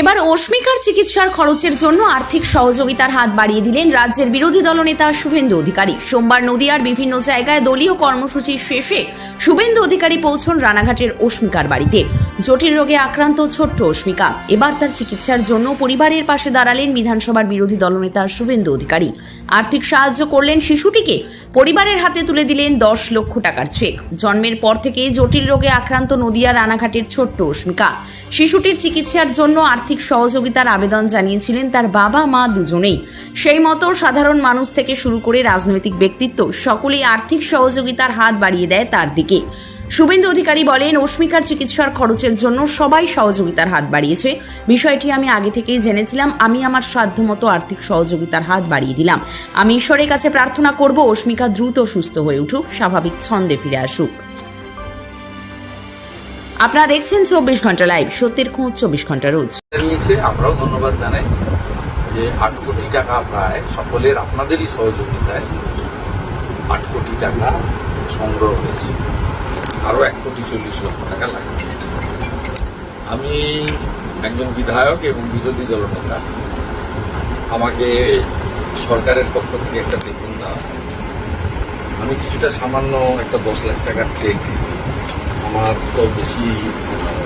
এবার অস্মিকার চিকিৎসার খরচের জন্য আর্থিক সহযোগিতার হাত বাড়িয়ে দিলেন রাজ্যের বিরোধী দলনেতা শুভেন্দু অধিকারী। সোমবার নদিয়ার বিভিন্ন জায়গায় দলীয় কর্মসূচির শেষে শুভেন্দু অধিকারী পৌঁছন রানাঘাটের অস্মিকার বাড়িতে। জটিল রোগে আক্রান্ত ছোট্ট অস্মিকা এবার তার চিকিৎসার জন্য পরিবারের পাশে দাঁড়ালেন বিধানসভার বিরোধী দলনেতা শুভেন্দু অধিকারী। আর্থিক সাহায্য করলেন শিশুটিকে। পরিবারের হাতে তুলে দিলেন দশ লক্ষ টাকার চেক। জন্মের পর থেকে জটিল রোগে আক্রান্ত নদিয়া রানাঘাটের ছোট্ট অস্মিকা শিশুটির চিকিৎসার জন্য আর্থিক সহযোগিতার আবেদন জানিয়েছিলেন তার বাবা মা দুজনেই। সেই মতো সাধারণ মানুষ থেকে শুরু করে রাজনৈতিক ব্যক্তিত্ব সকলেই আর্থিক সহযোগিতার হাত বাড়িয়ে দেয় তার দিকে। শুভেন্দু অধিকারী বলেন অস্মিকার চিকিৎসার খরচের জন্য সবাই সহযোগিতার হাত বাড়িয়েছে। বিষয়টি আমি আগে থেকেই জেনেছিলাম। আমি আমার সাধ্যমতো আর্থিক সহযোগিতার হাত বাড়িয়ে দিলাম। আমি ঈশ্বরের কাছে প্রার্থনা করব অস্মিকা দ্রুত সুস্থ হয়ে উঠুক, স্বাভাবিক ছন্দে ফিরে আসুক। আপনারা দেখছেন চব্বিশ ঘণ্টা লাইভ, সত্যের খোঁজ চব্বিশ ঘণ্টা রোজ। জানিয়েছে, আমরাও ধন্যবাদ জানাই যে আট কোটি টাকা প্রায় সকলের আপনাদেরই সহযোগিতায় আট কোটি টাকা সংগ্রহ হয়েছে। আরও এক কোটি চল্লিশ লক্ষ টাকা লাগে। আমি একজন বিধায়ক এবং বিরোধী দলনেতা আমাকে সরকারের পক্ষ থেকে একটা বেতন দেওয়া আমি কিছুটা সামান্য একটা দশ লাখ টাকার চেক আমার তো বেশি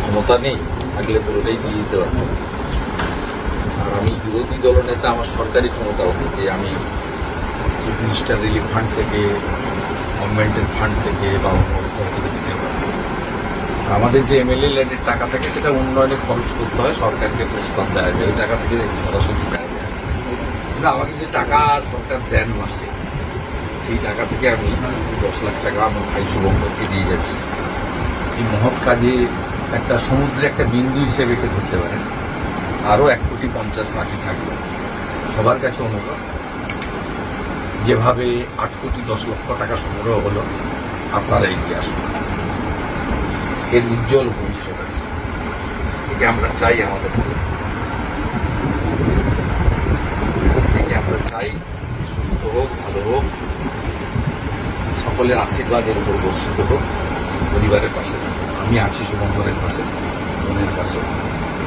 ক্ষমতা নেই, থাকলে পুরোটাই দিয়ে দিতে পারব আর আমি বিরোধী দলনেতা আমার সরকারি ক্ষমতা হবে যে আমি চিফ মিনিস্টার রিলিফ ফান্ড থেকে গভর্নমেন্টের ফান্ড থেকে বা অন্য কোথাও থেকে দিতে পারব আর আমাদের যে এমএলএ ল্যান্ডের টাকা থাকে, সেটা উন্নয়নে খরচ করতে হয়, সরকারকে প্রস্তাব দেয় ওই টাকা থেকে সরাসরি দেয় কিন্তু আমাকে যে টাকা সরকার দেন মাসে, সেই টাকা থেকে আমি দশ লাখ টাকা আমার ভাই শুভঙ্করকে দিয়ে যাচ্ছি। এই মহৎ কাজে একটা সমুদ্রে একটা বিন্দু হিসেবে একে ধরতে পারেন আরও এক কোটি পঞ্চাশ বাকি থাকবে। সবার কাছে অনুরোধ, যেভাবে আট কোটি দশ লক্ষ টাকা সংগ্রহ হলো, আপনারা এগিয়ে আসুন। এর উজ্জ্বল ভবিষ্যৎ আছে। একে আমরা চাই আমাদের আমরা চাই সুস্থ হোক, ভালো হোক, সকলের আশীর্বাদের উপর বর্ষিত হোক, পরিবারের পাশে আমি আছি শুভঙ্করের পাশে বোনের পাশে।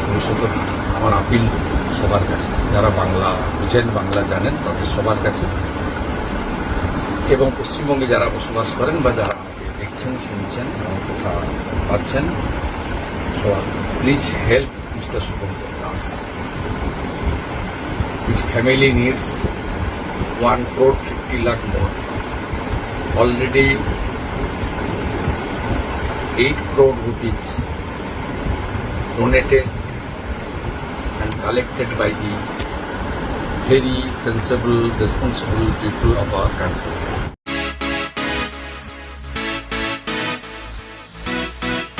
ভবিষ্যতে আমার আপিল সবার কাছে। যারা বাংলা বুঝেন, বাংলা জানেন, তাদের সবার কাছে। এবং পশ্চিমবঙ্গে যারা বসবাস করেন বা যারা দেখছেন শুনছেন এবং কথা পাচ্ছেন সবার please help mister Shubhankar Das His family needs one crore fifty lakh more. Already 8 crore rupees donated and collected by the very sensible, responsible people of our country.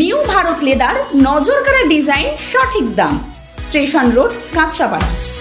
New Bharat leather নজরকাড়া ডিজাইন সঠিক দাম। Station road Kanchrapara.